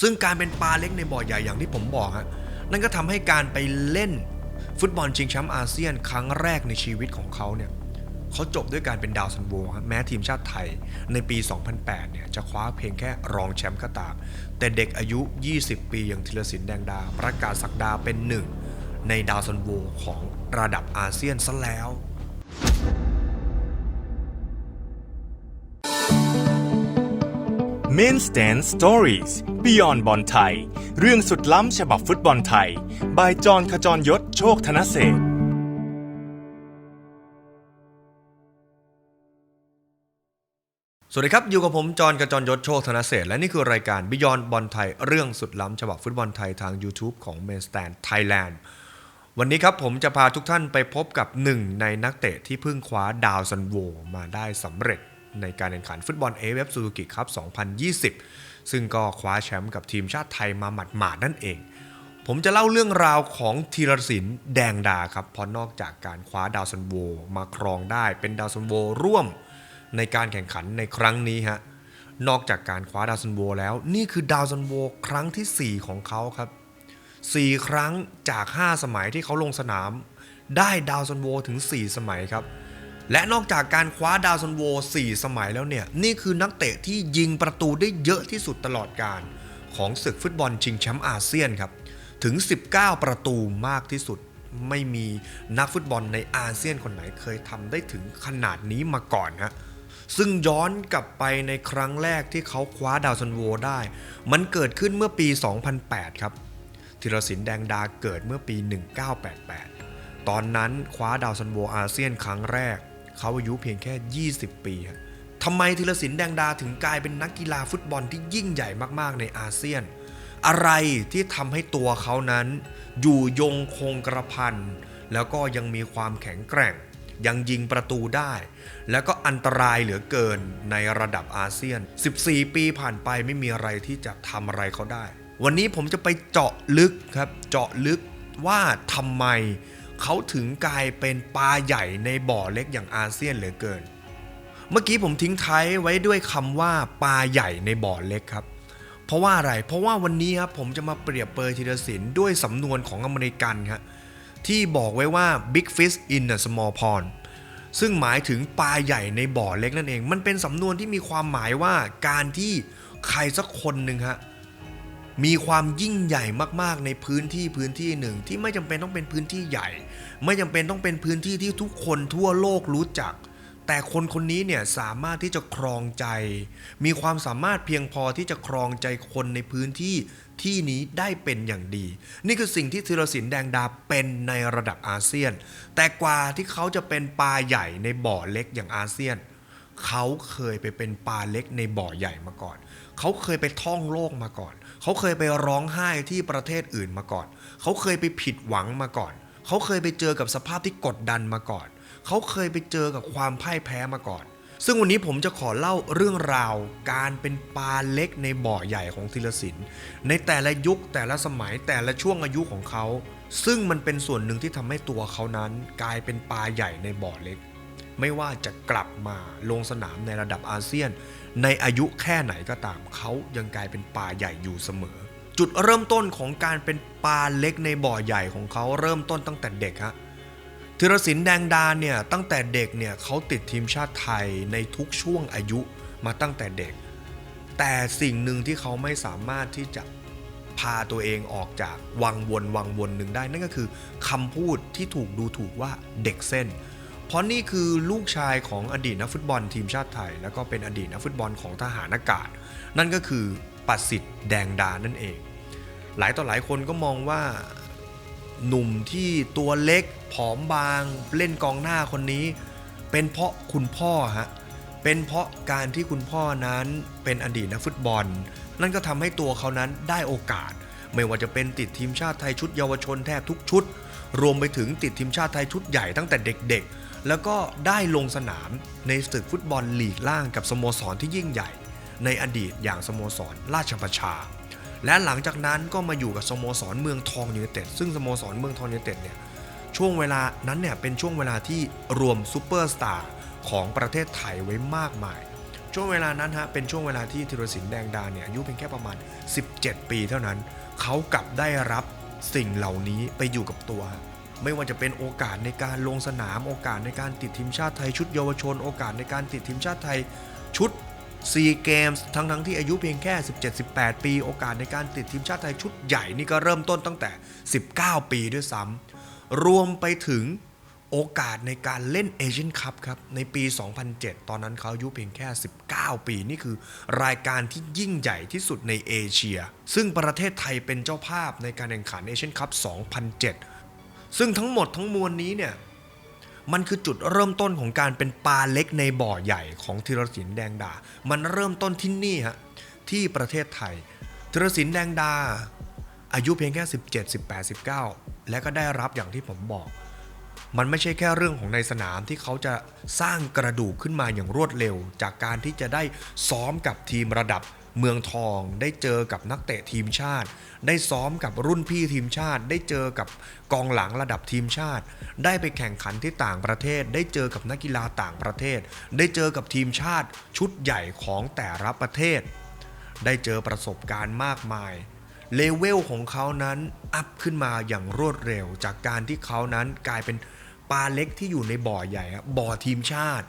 ซึ่งการเป็นปลาเล็กในบ่อใหญ่อย่างที่ผมบอกฮะนั่นก็ทำให้การไปเล่นฟุตบอลชิงแชมป์อาเซียนครั้งแรกในชีวิตของเขาเนี่ยเขาจบด้วยการเป็นดาวซันโวครับแม้ทีมชาติไทยในปี 2008 เนี่ยจะคว้าเพียงแค่รองแชมป์ก็ตาม แต่เด็กอายุ 20 ปีอย่างธีรศิลป์แดงดา ประกาศสักดาเป็นหนึ่งในดาวซันโวของระดับอาเซียนซะแล้ว Main Stand Stories Beyond บอลไทย เรื่องสุดล้ำฉบับฟุตบอลไทย บายจอนขจรยศโชคธนเศษสวัสดีครับ อยู่กับผม จอห์นกระจรยศโชคธนเศษและนี่คือรายการ Beyond บอลไทย เรื่องสุดล้ำฉบับฟุตบอลไทยทาง YouTube ของ Main Stand Thailand วันนี้ครับผมจะพาทุกท่านไปพบกับหนึ่งในนักเตะที่เพิ่งคว้าดาวซันโวมาได้สำเร็จ ในการแข่งขันฟุตบอล AFF Suzuki ครับ 2020 ซึ่งก็คว้าแชมป์กับทีมชาติไทยมาหมาดๆนั่นเอง ผมจะเล่าเรื่องราวของธีรศิลป์แดงดาครับเพราะนอกจากการคว้าดาวซันโวมาครองได้เป็นดาวซันโวร่วมในการแข่งขันในครั้งนี้ฮะนอกจากการคว้าดาวซันโวแล้ว นี่คือดาวซันโวครั้งทีสี่4 ของเขาครับ 4 ครั้งจาก 5 สมัยที่เขาลงสนาม ได้ดาวซันโวถึง 4 สมัยครับ และนอกจากการคว้าดาวซันโว 4 สมัยแล้วเนี่ย นี่คือนักเตะที่ยิงประตูได้เยอะที่สุดตลอดการ ของศึกฟุตบอลชิงแชมป์อาเซียนครับ ถึง 19 ประตูมากที่สุด ไม่มีนักฟุตบอลในอาเซียนคนไหนเคยทำได้ถึงขนาดนี้มาก่อนฮะซึ่งย้อนกลับไปในครั้งแรกที่เขาคว้าดาวซันโวได้ มันเกิดขึ้นเมื่อปี 2008 ครับธีรศิลป์แดงดาเกิดเมื่อปี 1988 ตอนนั้นคว้าดาวซันโวอาเซียนครั้งแรก เขาอายุเพียงแค่ 20 ปีครับทำไมธีรศิลป์แดงดาถึงกลายเป็นนักกีฬาฟุตบอลที่ยิ่งใหญ่มากๆในอาเซียน อะไรที่ทำให้ตัวเขานั้น อยู่ยงคงกระพัน แล้วก็ยังมีความแข็งแกร่ง ยังยิงประตูได้ แล้วก็อันตรายเหลือเกินในระดับอาเซียน 14 ปีผ่านไปไม่มีอะไรที่จะทำอะไรเขาได้ วันนี้ผมจะไปเจาะลึกครับ เจาะลึกว่าทำไม เขาถึงกลายเป็นปลาใหญ่ในบ่อเล็กอย่างอาเซียนเหลือเกิน เมื่อกี้ผมทิ้งท้ายไว้ด้วยคำว่าปลาใหญ่ในบ่อเล็กครับ เพราะว่าอะไร เพราะว่าวันนี้ครับผมจะมาเปรียบเปรยธีรศิลป์ด้วยสำนวนของอเมริกันครับที่บอกไว้ว่า big fish in a small pond ซึ่งหมายถึงปลาใหญ่ในบ่อเล็กนั่นเอง มันเป็นสำนวนที่มีความหมายว่าการที่ใครสักคนหนึ่งฮะ มีความยิ่งใหญ่มากๆในพื้นที่พื้นที่หนึ่ง ที่ไม่จำเป็นต้องเป็นพื้นที่ใหญ่ ไม่จำเป็นต้องเป็นพื้นที่ที่ทุกคนทั่วโลกรู้จัก แต่คนคนนี้เนี่ยสามารถที่จะครองใจ มีความสามารถเพียงพอที่จะครองใจคนในพื้นที่ที่นี้ได้เป็นอย่างดี นี่คือสิ่งที่ธีรศิลป์แดงดาเป็นในระดับอาเซียน แต่กว่าที่เขาจะเป็นปลาใหญ่ในบ่อเล็กอย่างอาเซียน เขาเคยไปเป็นปลาเล็กในบ่อใหญ่มาก่อน เขาเคยไปท่องโลกมาก่อน เขาเคยไปร้องไห้ที่ประเทศอื่นมาก่อน เขาเคยไปผิดหวังมาก่อน เขาเคยไปเจอกับสภาพที่กดดันมาก่อน เขาเคยไปเจอกับความพ่ายแพ้มาก่อน ซึ่งวันนี้ผมจะขอเล่าเรื่องราวการเป็นปลาเล็กในบ่อใหญ่ของธีรศิลป์ในแต่ละยุคแต่ละสมัยแต่ละช่วงอายุของเขา ซึ่งมันเป็นส่วนหนึ่งที่ทำให้ตัวเขานั้น กลายเป็นปลาใหญ่ในบ่อเล็ก ไม่ว่าจะกลับมาลงสนามในระดับอาเซียน ในอายุแค่ไหนก็ตาม เขายังกลายเป็นปลาใหญ่อยู่เสมอ จุดเริ่มต้นของการเป็นปลาเล็กในบ่อใหญ่ของเขาเริ่มต้นตั้งแต่เด็กฮะธีรศิลป์แดงดาเนี่ยตั้งแต่เด็กเนี่ยเขาติดทีมชาติไทยในทุกช่วงอายุมาตั้งแต่เด็ก แต่สิ่งหนึ่งที่เขาไม่สามารถที่จะพาตัวเองออกจากวังวนวังวนหนึ่งได้ นั่นก็คือคำพูดที่ถูกดูถูกว่าเด็กเส้น เพราะนี่คือลูกชายของอดีตนักฟุตบอลทีมชาติไทย แล้วก็เป็นอดีตนักฟุตบอลของทหารอากาศ นั่นก็คือปัสิทธิ์แดงดานั่นเอง หลายต่อหลายคนก็มองว่าหนุ่มที่ตัวเล็กผอมบางเล่นกองหน้าคนนี้ เป็นเพราะคุณพ่อฮะเป็นเพราะการที่คุณพ่อนั้นเป็นอดีตนักฟุตบอล นั่นก็ทำให้ตัวเขานั้นได้โอกาส ไม่ว่าจะเป็นติดทีมชาติไทยชุดเยาวชนแทบทุกชุด รวมไปถึงติดทีมชาติไทยชุดใหญ่ตั้งแต่เด็กๆ แล้วก็ได้ลงสนามในศึกฟุตบอลลีกล่างกับสโมสรที่ยิ่งใหญ่ ในอดีตอย่างสโมสรราชประชา และหลังจากนั้นก็มาอยู่กับสโมสรเมืองทองยูไนเต็ดซึ่งสโมสรเมืองทองยูไนเต็ดเนี่ยช่วงเวลานั้นเนี่ยเป็นช่วงเวลาที่รวมซูเปอร์สตาร์ของประเทศไทยไว้มากมาย ช่วงเวลานั้นฮะเป็นช่วงเวลาที่ธีรศิลป์แดงดาเนี่ยอายุเพียงแค่ประมาณ 17 ปีเท่านั้น เขากลับได้รับสิ่งเหล่านี้ไปอยู่กับตัว ไม่ว่าจะเป็นโอกาสในการลงสนามโอกาสในการติดทีมชาติไทยชุดเยาวชน โอกาสในการติดทีมชาติไทยชุดซีเกมส์ทั้งทั้งๆที่อายุเพียงแค่ 17-18 ปี โอกาสในการติดทีมชาติไทยชุดใหญ่นี่ก็เริ่มต้นตั้งแต่ 19 ปีด้วยซ้ำรวมไปถึงโอกาสในการเล่นเอเชียนคัพครับ ในปี 2007 ตอนนั้นเขาอายุเพียงแค่ 19 ปี นี่คือรายการที่ยิ่งใหญ่ที่สุดในเอเชีย ซึ่งประเทศไทยเป็นเจ้าภาพในการแข่งขันเอเชียนคัพ 2007 ซึ่งทั้งหมดทั้งมวลนี้เนี่ยมันคือจุดเริ่มต้นของการเป็นปลาเล็กในบ่อใหญ่ของธีรศิลป์แดงดา มันเริ่มต้นที่นี่ฮะที่ประเทศไทยธีรศิลป์แดงดา อายุเพียงแค่ 17 18 19 และก็ได้รับอย่างที่ผมบอก มันไม่ใช่แค่เรื่องของในสนามที่เขาจะสร้างกระดูกขึ้นมาอย่างรวดเร็ว จากการที่จะได้ซ้อมกับทีมระดับ เมืองทองได้เจอกับนักเตะทีมชาติ ได้ซ้อมกับรุ่นพี่ทีมชาติ ได้เจอกับกองหลังระดับทีมชาติ ได้ไปแข่งขันที่ต่างประเทศ ได้เจอกับนักกีฬาต่างประเทศ ได้เจอกับทีมชาติชุดใหญ่ของแต่ละประเทศ ได้เจอประสบการณ์มากมายเลเวลของเขานั้นอัพขึ้นมาอย่างรวดเร็ว จากการที่เขานั้นกลายเป็นปลาเล็กที่อยู่ในบ่อใหญ่ครับบ่อทีมชาติ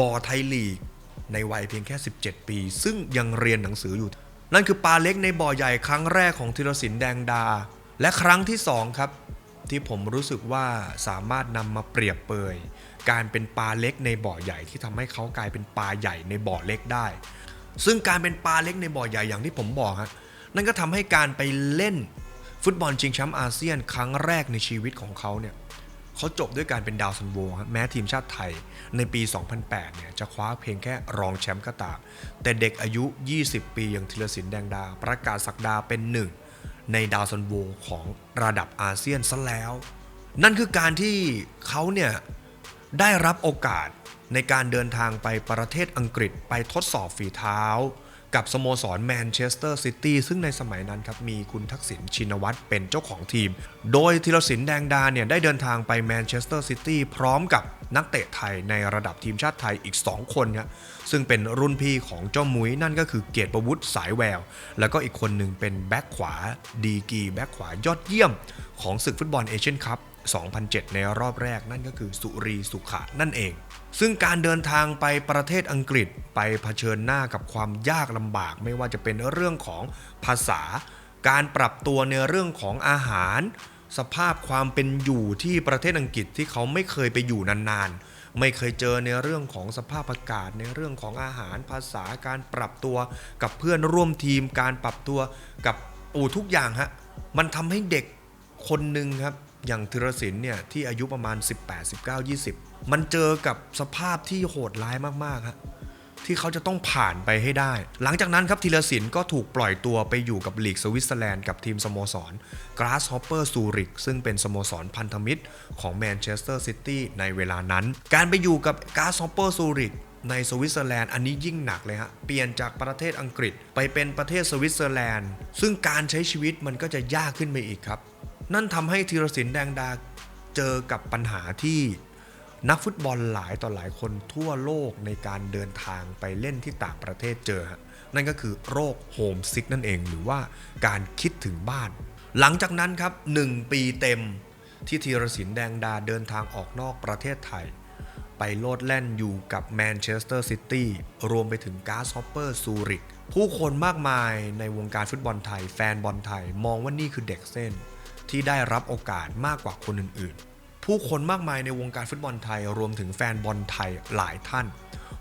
บ่อไทยลีก ในวัยเพียงแค่ 17 ปี ซึ่งยังเรียนหนังสืออยู่ นั่นคือปลาเล็กในบ่อใหญ่ครั้งแรกของธีรศิลป์แดงดา และครั้งที่ 2 ครับ ที่ผมรู้สึกว่าสามารถนำมาเปรียบเปยการเป็นปลาเล็กในบ่อใหญ่ที่ทำให้เขากลายเป็นปลาใหญ่ในบ่อเล็กได้ ซึ่งการเป็นปลาเล็กในบ่อใหญ่อย่างที่ผมบอกฮะนั่นก็ทำให้การไปเล่น ฟุตบอลชิงแชมป์อาเซียนครั้งแรกในชีวิตของเขาเนี่ย เขาจบด้วยการเป็นดาวซันโวครับแม้ทีมชาติไทยในปี 2008 เนี่ยจะคว้าเพียงแค่รองแชมป์ก็ตาม แต่เด็กอายุ 20 ปีอย่างธีรศิลป์แดงดา ประกาศสักดาเป็นหนึ่ง ในดาวซันโวของระดับอาเซียนซะแล้ว นั่นคือการที่เขาเนี่ยได้รับโอกาสในการเดินทางไปประเทศอังกฤษไปทดสอบฝีเท้า กับสโมสรแมนเชสเตอร์ซิตี้ซึ่งในสมัยนั้นครับมีคุณทักษิณชินวัตรเป็นเจ้าของทีม โดยธีรศิลป์แดงดาเนี่ยได้เดินทางไปแมนเชสเตอร์ซิตี้พร้อมกับนักเตะไทยในระดับทีมชาติไทยอีก 2 คนครับซึ่งเป็นรุ่นพี่ของเจ้ามุ้ยนั่นก็คือเกียรติประวุฒิสายแวว แล้วก็อีกคนหนึ่งเป็นแบ็คขวาดีกีแบ็คขวายอดเยี่ยม ของศึกฟุตบอลเอเชียนคัพ2007 ในรอบแรกนั่นก็คือสุรีสุขะนั่นเอง ซึ่งการเดินทางไปประเทศอังกฤษไปเผชิญหน้ากับความยากลำบาก ไม่ว่าจะเป็นเรื่องของภาษา การปรับตัวในเรื่องของอาหาร สภาพความเป็นอยู่ที่ประเทศอังกฤษที่เขาไม่เคยไปอยู่นานๆ ไม่เคยเจอในเรื่องของสภาพอากาศ ในเรื่องของอาหารภาษาการปรับตัวกับเพื่อนร่วมทีม การปรับตัวกับอูทุกอย่างฮะมันทำให้เด็กคนหนึ่งครับ อย่างธีรศิลป์เนี่ยที่อายุประมาณ 18 19 20 มันเจอกับสภาพที่โหดร้ายมากๆครับที่เขาจะต้องผ่านไปให้ได้ หลังจากนั้นครับธีรศิลป์ก็ถูกปล่อยตัวไปอยู่กับลีกสวิตเซอร์แลนด์กับทีมสโมสร Grasshopper Zurich ซึ่งเป็นสโมสรพันธมิตรของแมนเชสเตอร์ซิตี้ในเวลานั้น การไปอยู่กับ Grasshopper Zurich ในสวิตเซอร์แลนด์อันนี้ยิ่งหนักเลยฮะ เปลี่ยนจากประเทศอังกฤษไปเป็นประเทศสวิตเซอร์แลนด์ ซึ่งการใช้ชีวิตมันก็จะยากขึ้นไปอีกครับ นั่นทำให้ธีรศิลป์แดงดาเจอกับปัญหาที่นักฟุตบอลหลายต่อหลายคนทั่วโลกในการเดินทางไปเล่นที่ต่างประเทศเจอฮะนั่นก็คือโรคโฮมซิกนั่นเองหรือว่าการคิดถึงบ้าน หลังจากนั้นครับ 1 ปีเต็มที่ธีรศิลป์แดงดาเดินทางออกนอกประเทศไทย ไปโลดแล่นอยู่กับแมนเชสเตอร์ซิตี้รวมไปถึงกาสฮอปเปอร์ซูริกผู้คนมากมายในวงการฟุตบอลไทย แฟนบอลไทย มองว่านี่คือเด็กเส้น ที่ได้รับโอกาสมากกว่าคนอื่นๆ ผู้คนมากมายในวงการฟุตบอลไทยรวมถึงแฟนบอลไทยหลายท่าน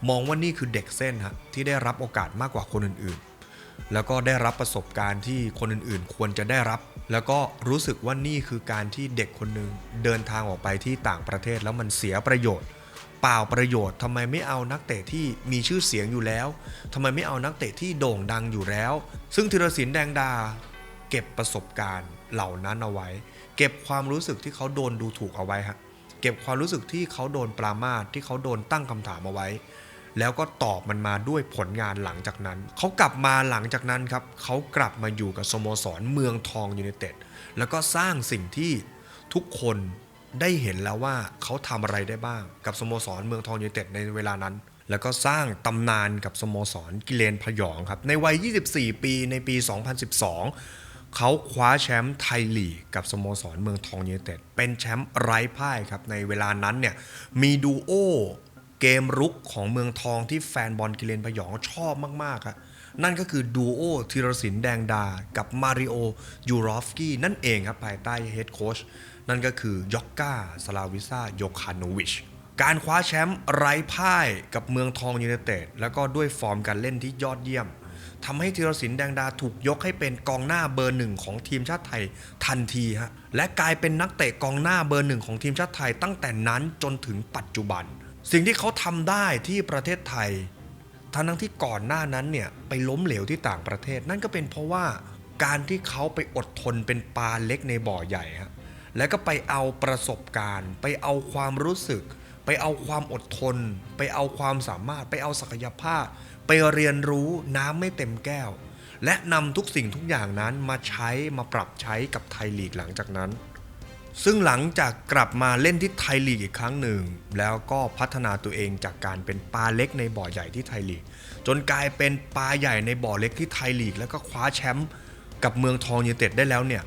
มองว่านี่คือเด็กเส้นฮะที่ได้รับโอกาสมากกว่าคนอื่นๆ แล้วก็ได้รับประสบการณ์ที่คนอื่นๆ ควรจะได้รับ แล้วก็รู้สึกว่านี่คือการที่เด็กคนหนึ่งเดินทางออกไปที่ต่างประเทศแล้วมันเสียประโยชน์เปล่าประโยชน์ทำไมไม่เอานักเตะที่มีชื่อเสียงอยู่แล้วทำไมไม่เอานักเตะที่โด่งดังอยู่แล้ว ซึ่งธีรศิลป์แดงดา เก็บประสบการณ์เหล่านั้นเอาไว้ เก็บความรู้สึกที่เขาโดนดูถูกเอาไว้ฮะเก็บความรู้สึกที่เขาโดนปรามาสที่เขาโดนตั้งคำถามเอาไว้ แล้วก็ตอบมันมาด้วยผลงานหลังจากนั้น เขากลับมาหลังจากนั้นครับเขากลับมาอยู่กับสโมสรเมืองทองยูไนเต็ดแล้วก็สร้างสิ่งที่ทุกคนได้เห็นแล้วว่าเขาทำอะไรได้บ้าง กับสโมสรเมืองทองยูไนเต็ดในเวลานั้น แล้วก็สร้างตำนานกับสโมสรกิเลนพยองครับในวัย 24 ปีในปี 2012 เขาคว้าแชมป์ไทยลีกกับสโมสรเมืองทองยูไนเต็ดเป็นแชมป์ไร้พ่ายครับ ในเวลานั้นเนี่ยมีดูโอเกมรุกของเมืองทองที่แฟนบอลกิเลนพยองชอบมากๆครับนั่นก็คือดูโอธีรศิลป์แดงดา กับมาริโอยูรอฟกี้นั่นเองครับ ภายใต้เฮดโค้ชนั่นก็คือยอกกาสลาวิซาโยคาโนวิช การคว้าแชมป์ไร้พ่ายกับเมืองทองยูไนเต็ดแล้วก็ด้วยฟอร์มการเล่นที่ยอดเยี่ยม ทำให้ธีรศิลป์แดงดาถูกยกให้เป็นกองหน้าเบอร์หนึ่งของทีมชาติไทยทันทีฮะและกลายเป็นนักเตะกองหน้าเบอร์หนึ่งของทีมชาติไทยตั้งแต่นั้นจนถึงปัจจุบัน สิ่งที่เขาทำได้ที่ประเทศไทย ทั้งทั้งที่ก่อนหน้านั้นเนี่ยไปล้มเหลวที่ต่างประเทศ นั่นก็เป็นเพราะว่าการที่เขาไปอดทนเป็นปลาเล็กในบ่อใหญ่ฮะแล้วก็ไปเอาประสบการณ์ ไปเอาความรู้สึก ไปเอาความอดทน ไปเอาความสามารถ ไปเอาศักยภาพ ไปเรียนรู้น้ำไม่เต็มแก้ว และนำทุกสิ่งทุกอย่างนั้นมาใช้มาปรับใช้กับไทยลีกหลังจากนั้น ซึ่งหลังจากกลับมาเล่นที่ไทยลีกอีกครั้งหนึ่ง แล้วก็พัฒนาตัวเองจากการเป็นปลาเล็กในบ่อใหญ่ที่ไทยลีก จนกลายเป็นปลาใหญ่ในบ่อเล็กที่ไทยลีก แล้วก็คว้าแชมป์กับเมืองทองยูไนเต็ดได้แล้วเนี่ย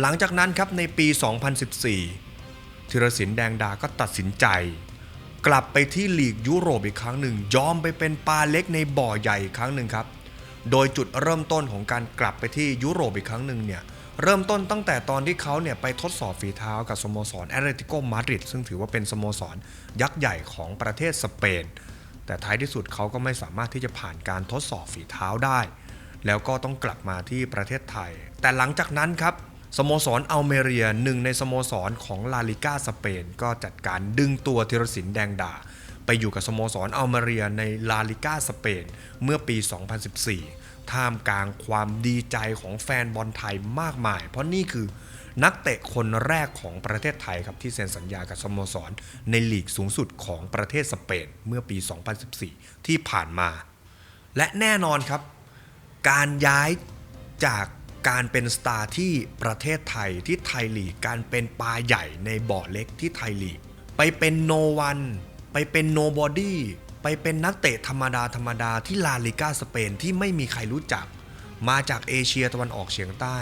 หลังจากนั้นครับในปี 2014ธีรศิลป์แดงดาก็ตัดสินใจ กลับไปที่ลีกยุโรปอีกครั้งหนึ่ง ยอมไปเป็นปลาเล็กในบ่อใหญ่อีกครั้งหนึ่งครับ โดยจุดเริ่มต้นของการกลับไปที่ยุโรปอีกครั้งหนึ่งเนี่ยเริ่มต้นตั้งแต่ตอนที่เขาเนี่ยไปทดสอบฝีเท้ากับสโมสรแอตเลติโกมาดริดซึ่งถือว่าเป็นสโมสรยักษ์ใหญ่ของประเทศสเปน แต่ท้ายที่สุดเขาก็ไม่สามารถที่จะผ่านการทดสอบฝีเท้าได้ แล้วก็ต้องกลับมาที่ประเทศไทย แต่หลังจากนั้นครับ สโมสรอัลเมเรียหนึ่งในสโมสรของลาลิก้าสเปน ก็จัดการดึงตัวธีรศิลป์แดงดา ไปอยู่กับสโมสรอัลเมเรียในลาลิก้าสเปน เมื่อปี 2014 ท่ามกลางความดีใจของแฟนบอลไทยมากมาย เพราะนี่คือนักเตะคนแรกของประเทศไทยครับที่เซ็นสัญญากับสโมสร ในลีกสูงสุดของประเทศสเปนเมื่อปี 2014 ที่ผ่านมา และแน่นอนครับ การย้ายจาก การเป็นสตาร์ที่ประเทศไทยที่ไทยลีก การเป็นปลาใหญ่ในบ่อเล็กที่ไทยลีก ไปเป็นโนวันไปเป็นโนบอดี้ไปเป็นนักเตะธรรมดาธรรมดาที่ลาลิก้าสเปนที่ไม่มีใครรู้จัก มาจากเอเชียตะวันออกเฉียงใต้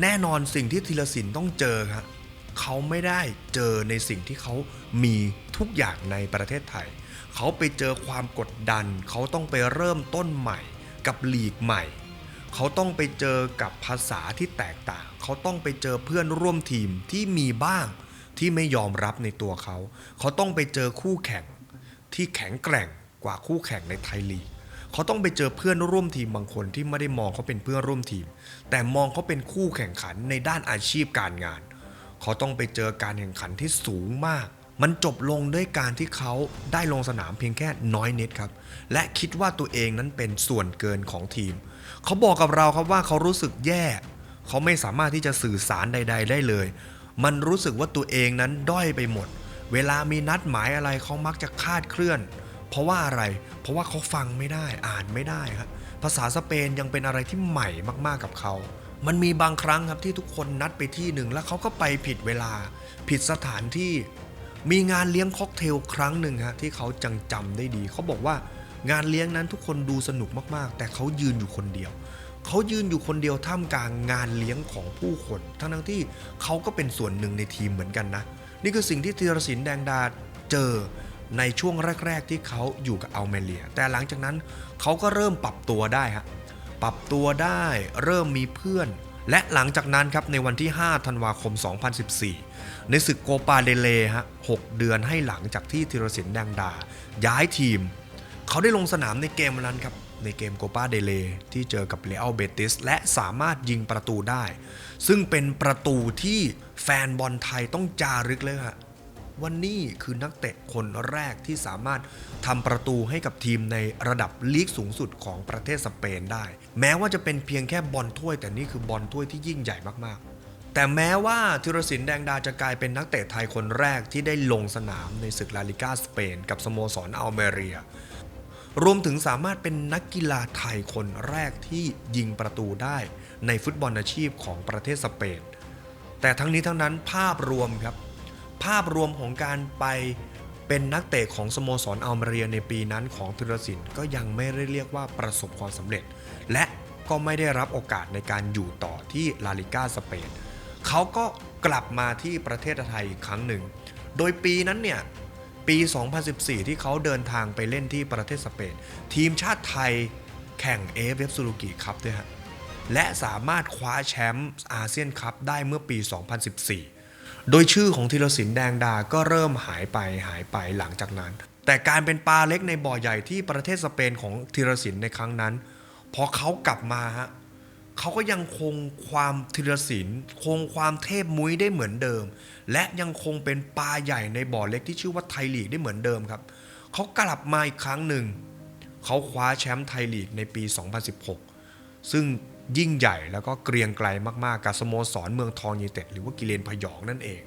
แน่นอนสิ่งที่ธีรศิลป์ต้องเจอครับเขาไม่ได้เจอในสิ่งที่เขามีทุกอย่างในประเทศไทย เขาไปเจอความกดดัน เขาต้องไปเริ่มต้นใหม่กับลีกใหม่ เขาต้องไปเจอกับภาษาที่แตกต่าง เขาต้องไปเจอเพื่อนร่วมทีมที่มีบ้างที่ไม่ยอมรับในตัวเขา เขาต้องไปเจอคู่แข่งที่แข็งแกร่งกว่าคู่แข่งในไทยลีก เขาต้องไปเจอเพื่อนร่วมทีมบางคนที่ไม่ได้มองเขาเป็นเพื่อนร่วมทีม แต่มองเขาเป็นคู่แข่งขันในด้านอาชีพการงาน เขาต้องไปเจอการแข่งขันที่สูงมาก มันจบลงด้วยการที่เขาได้ลงสนามเพียงแค่น้อยนิดครับ และคิดว่าตัวเองนั้นเป็นส่วนเกินของทีม เขาบอกกับเราครับว่าเขารู้สึกแย่ เขาไม่สามารถที่จะสื่อสารใด ๆ ได้เลย มันรู้สึกว่าตัวเองนั้นด้อยไปหมด เวลามีนัดหมายอะไรเขามักจะคาดเคลื่อน เพราะว่าอะไร เพราะว่าเขาฟังไม่ได้ อ่านไม่ได้ครับ ภาษาสเปนยังเป็นอะไรที่ใหม่มากๆกับเขามันมีบางครั้งครับที่ทุกคนนัดไปที่หนึ่งแล้วเขาก็ไปผิดเวลา ผิดสถานที่ มีงานเลี้ยงค็อกเทลครั้งหนึ่งฮะที่เขาจังจำได้ดี เขาบอกว่างานเลี้ยงนั้นทุกคนดูสนุกมากๆ แต่เขายืนอยู่คนเดียว เขายืนอยู่คนเดียวท่ามกลางงานเลี้ยงของผู้คน ทั้งทั้งที่เขาก็เป็นส่วนหนึ่งในทีมเหมือนกันนะ นี่คือสิ่งที่ธีรศิลป์แดงดาเจอในช่วงแรก ๆ ที่เขาอยู่กับอัลเมเลีย แต่หลังจากนั้นเขาก็เริ่มปรับตัวได้ฮะปรับตัวได้เริ่มมีเพื่อน และหลังจากนั้นครับในวันที่ 5 ธันวาคม 2014 ในศึกโกปาเดเลฮะ6เดือนให้หลังจากที่ธีรศิลป์แดงดา ย้ายทีม เขาได้ลงสนามในเกมวันนั้นครับ ในเกมโกปาเดเลที่เจอกับเรอัลเบติสและสามารถยิงประตูได้ ซึ่งเป็นประตูที่แฟนบอลไทยต้องจารึกเลยฮะวันนี้คือนักเตะคนแรกที่สามารถทำประตูให้กับทีมในระดับลีกสูงสุดของประเทศสเปนได้ แม้ว่าจะเป็นเพียงแค่บอลถ้วย แต่นี่คือบอลถ้วยที่ยิ่งใหญ่มากๆ แต่แม้ว่าธีรศิลป์แดงดาจะกลายเป็นนักเตะไทยคนแรกที่ได้ลงสนามในศึกลาลิก้าสเปน กับสโมสรอัลเมเรีย รวมถึงสามารถเป็นนักกีฬาไทยคนแรกที่ยิงประตูได้ในฟุตบอลอาชีพของประเทศสเปน แต่ทั้งนี้ทั้งนั้นภาพรวมครับ ภาพรวมของการไป เป็นนักเตะของสโมสรอัลมาเรียในปีนั้นของธีรศิลป์ก็ยังไม่ได้เรียกว่าประสบความสำเร็จ และก็ไม่ได้รับโอกาสในการอยู่ต่อที่ลาลิก้าสเปนเขาก็กลับมาที่ประเทศไทยอีกครั้งหนึ่ง โดยปีนั้นเนี่ยปี 2014 ที่เขาเดินทางไปเล่นที่ประเทศสเปน ทีมชาติไทยแข่งเอฟเอฟซูรุกิครับด้วยฮะและสามารถคว้าแชมป์อาเซียนคัพได้เมื่อปี 2014 โดยชื่อของธีรศิลป์แดงดาก็เริ่มหายไปหายไปหลังจากนั้น แต่การเป็นปลาเล็กในบ่อใหญ่ที่ประเทศสเปนของธีรศิลป์ในครั้งนั้น พอเขากลับมาฮะเขาก็ยังคงความธีรศิลป์คงความเทพมุ้ยได้เหมือนเดิม และยังคงเป็นปลาใหญ่ในบ่อเล็กที่ชื่อว่าไทยลีกได้เหมือนเดิมครับเขากลับมาอีกครั้งหนึ่งเขาคว้าแชมป์ไทยลีกในปี 2016 ซึ่ง ยิ่งใหญ่แล้วก็เกรียงไกลมากๆ กับสโมสรเมืองทองยูไนเต็ดหรือว่ากิเลนพยองนั่นเอง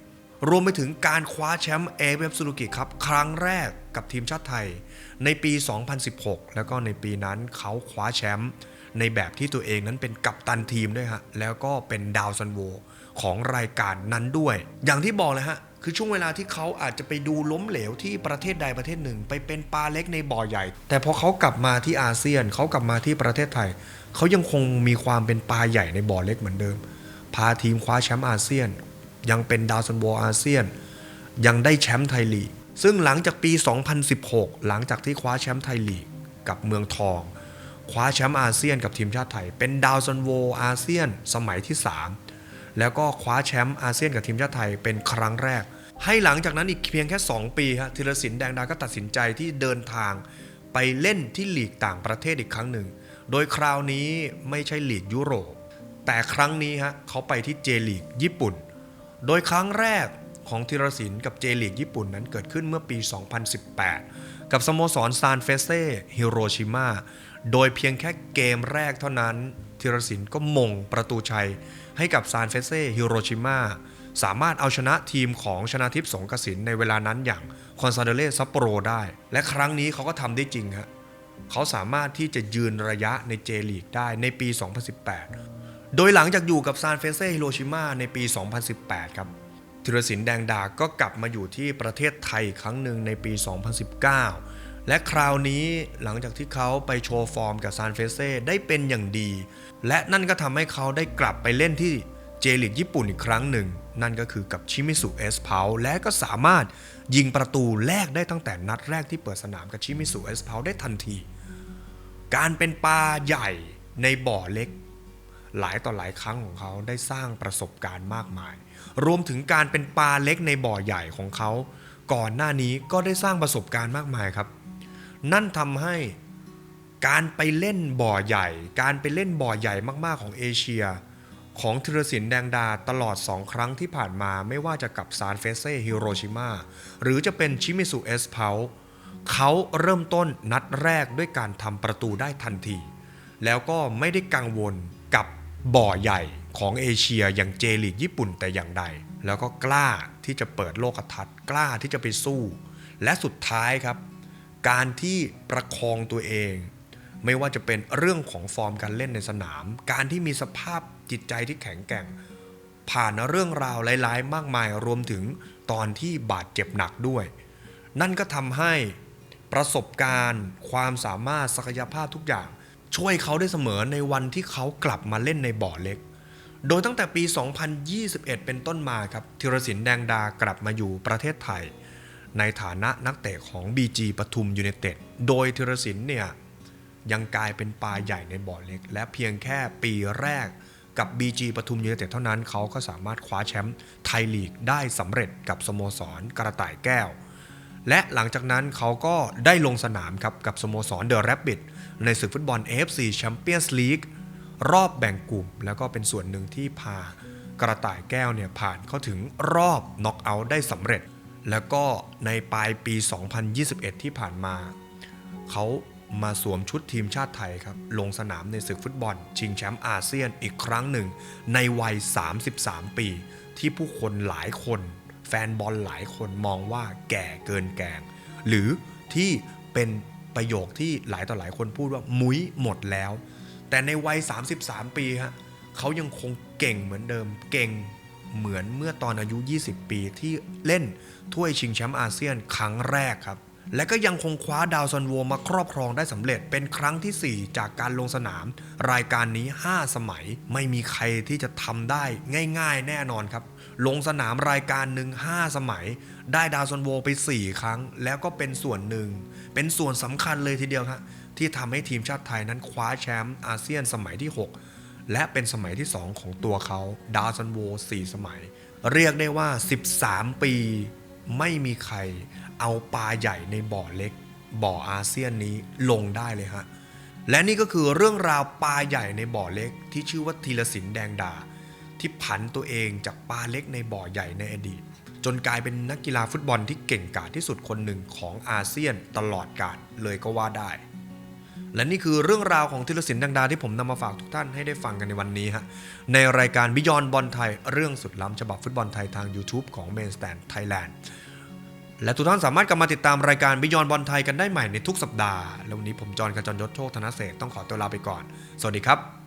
รวมไปถึงการคว้าแชมป์เอฟเอฟซูรุกิครับครั้งแรกกับทีมชาติไทย ในปี 2016 แล้วก็ในปีนั้นเขาคว้าแชมป์ในแบบที่ตัวเองนั้นเป็นกัปตันทีมด้วยฮะแล้วก็เป็นดาวซันโวของรายการนั้นด้วย อย่างที่บอกเลยฮะ คือช่วงเวลาที่เขาอาจจะไปดูล้มเหลวที่ประเทศใดประเทศหนึ่ง ไปเป็นปลาเล็กในบ่อใหญ่ แต่พอเขากลับมาที่อาเซียนเขากลับมาที่ประเทศไทยเขายังคงมีความเป็นปลาใหญ่ในบ่อเล็กเหมือนเดิม พาทีมคว้าแชมป์อาเซียน ยังเป็นดาวซันโวอาเซียน ยังได้แชมป์ไทยลีกซึ่งหลังจากปี 2016 หลังจากที่คว้าแชมป์ไทยลีกกับเมืองทอง คว้าแชมป์อาเซียนกับทีมชาติไทย เป็นดาวซันโวอาเซียนสมัยที่ 3 แล้วก็คว้าแชมป์อาเซียนกับทีมชาติไทยเป็นครั้งแรก ให้หลังจากนั้นอีกเพียงแค่ 2 ปีฮะธีรศิลป์แดงดาก็ตัดสินใจที่เดินทางไปเล่นที่ลีกต่างประเทศอีกครั้งหนึ่ง โดยคราวนี้ไม่ใช่ลีกยุโรป แต่ครั้งนี้ฮะเขาไปที่เจลีกญี่ปุ่น โดยครั้งแรกของธีรศิลป์กับเจลีกญี่ปุ่นนั้นเกิดขึ้นเมื่อปี 2018 กับสโมสรซานเฟเซ่ฮิโรชิมา โดยเพียงแค่เกมแรกเท่านั้นธีรศิลป์ก็มงประตูชัย ให้กับซานเฟเซ่ฮิโรชิมาสามารถเอาชนะทีมของชนาทิพย์สงกสินในเวลานั้นอย่างคอนซาเดเลซัปโปโรได้ และครั้งนี้เขาก็ทำได้จริงฮะเขาสามารถที่จะยืนระยะในเจลีกได้ในปี 2018 โดยหลังจากอยู่กับซานเฟเซ่ฮิโรชิมาในปี 2018 ครับธีรศิลป์แดงดาก็กลับมาอยู่ที่ประเทศไทยอีกครั้งหนึ่งในปี 2019 และคราวนี้หลังจากที่เขาไปโชว์ฟอร์มกับซานเฟเซ่ได้เป็นอย่างดี และนั่นก็ทำให้เขาได้กลับไปเล่นที่เจลีกญี่ปุ่นอีกครั้งหนึ่ง นั่นก็คือกับชิมิสุเอสเพาและก็สามารถยิงประตูแรกได้ตั้งแต่นัดแรกที่เปิดสนามกับชิมิสุเอสเพาได้ทันที การเป็นปลาใหญ่ในบ่อเล็ก หลายต่อหลายครั้งของเขาได้สร้างประสบการณ์มากมาย รวมถึงการเป็นปลาเล็กในบ่อใหญ่ของเขา ก่อนหน้านี้ก็ได้สร้างประสบการณ์มากมายครับ นั่นทำให้การไปเล่นบ่อใหญ่ การไปเล่นบ่อใหญ่มากๆของเอเชีย ของธีรศิลป์แดงดาตลอด 2 ครั้งที่ผ่านมาไม่ว่าจะกับซานเฟเซ่ฮิโรชิมาหรือจะเป็นชิมิสุเอสเพาเขาเริ่มต้นนัดแรกด้วยการทำประตูได้ทันที แล้วก็ไม่ได้กังวลกับบ่อใหญ่ของเอเชียอย่างเจลีกญี่ปุ่นแต่อย่างใด แล้วก็กล้าที่จะเปิดโลกทัศน์ กล้าที่จะไปสู้ และสุดท้ายครับ การที่ประคองตัวเอง ไม่ว่าจะเป็นเรื่องของฟอร์มการเล่นในสนาม การที่มีสภาพจิตใจที่แข็งแกร่ง ผ่านเรื่องราวร้ายๆ มากมายรวมถึงตอนที่บาดเจ็บหนักด้วย นั่นก็ทำให้ประสบการณ์ ความสามารถศักยภาพทุกอย่าง ช่วยเขาได้เสมอในวันที่เขากลับมาเล่นในบ่อเล็ก โดยตั้งแต่ปี 2021 เป็นต้นมาครับธีรศิลป์แดงดากลับมาอยู่ประเทศไทย ในฐานะนักเตะของ BG ปทุมยูไนเต็ด โดยธีรศิลป์เนี่ยยังกลายเป็นปลาใหญ่ในบ่อเล็ก และเพียงแค่ปีแรกกับ BG ปทุมยูไนเต็ดเท่านั้นเขาก็สามารถคว้าแชมป์ไทยลีกได้สำเร็จกับสโมสรกระต่ายแก้ว และหลังจากนั้นเขาก็ได้ลงสนามครับกับสโมสรเดอะแรบบิทในศึกฟุตบอล AFC Champions League รอบแบ่งกลุ่ม แล้วก็เป็นส่วนหนึ่งที่พากระต่ายแก้วเนี่ยผ่านเข้าถึงรอบน็อกเอาท์ได้สำเร็จ แล้วก็ในปลายปี 2021 ที่ผ่านมา เขามาสวมชุดทีมชาติไทยครับ ลงสนามในศึกฟุตบอล ชิงแชมป์อาเซียนอีกครั้งหนึ่ง ในวัย 33 ปี ที่ผู้คนหลายคน แฟนบอลหลายคนมองว่าแก่เกินแกง หรือที่เป็นประโยคที่หลายต่อหลายคนพูดว่ามุ้ยหมดแล้ว แต่ในวัย 33 ปีฮะเขายังคงเก่งเหมือนเดิมเก่งเหมือนเมื่อตอนอายุ 20 ปีที่เล่น ถ้วยชิงแชมป์อาเซียนครั้งแรกครับ และก็ยังคงคว้าดาวซันโวมาครอบครองได้สำเร็จเป็นครั้งทีสี่ 4 จากการลงสนาม รายการนี้ 5 สมัยไม่มีใครที่จะทำได้ง่าย ๆ แน่นอนครับ ลงสนามรายการหนึ่ง5สมัย ได้ดาวซันโวไป 4 ครั้ง แล้วก็เป็นส่วนหนึ่ง เป็นส่วนสำคัญเลยทีเดียวครับที่ทำให้ทีมชาติไทยนั้นคว้าแชมป์อาเซียนสมัยที่ 6 และเป็นสมัยที่ 2 ของตัวเขา ดาวซันโว4สมัย เรียกได้ว่า 13 ปี ไม่มีใครเอาปลาใหญ่ในบ่อเล็ก บ่ออาเซียนนี้ลงได้เลยฮะ และนี่ก็คือเรื่องราวปลาใหญ่ในบ่อเล็ก ที่ชื่อว่าธีรศิลป์แดงดา ที่ผันตัวเองจากปลาเล็กในบ่อใหญ่ในอดีต จนกลายเป็นนักกีฬาฟุตบอลที่เก่งกาจที่สุดคนหนึ่งของอาเซียนตลอดกาลเลยก็ว่าได้ และนี่คือเรื่องราวของธีรศิลป์ดังดาที่ผมนำมาฝากทุกท่านให้ได้ฟังกันในวันนี้ฮะในรายการบิยอนบอลไทย เรื่องสุดล้ำฉบับฟุตบอลไทยทาง YouTube ของ Main Stand Thailand และทุกท่านสามารถกลับมาติดตามรายการบิยอนบอลไทยกันได้ใหม่ในทุกสัปดาห์ แล้ววันนี้ผมจอห์นกระจรยศโชคธนเศษต้องขอตัวลาไปก่อน สวัสดีครับ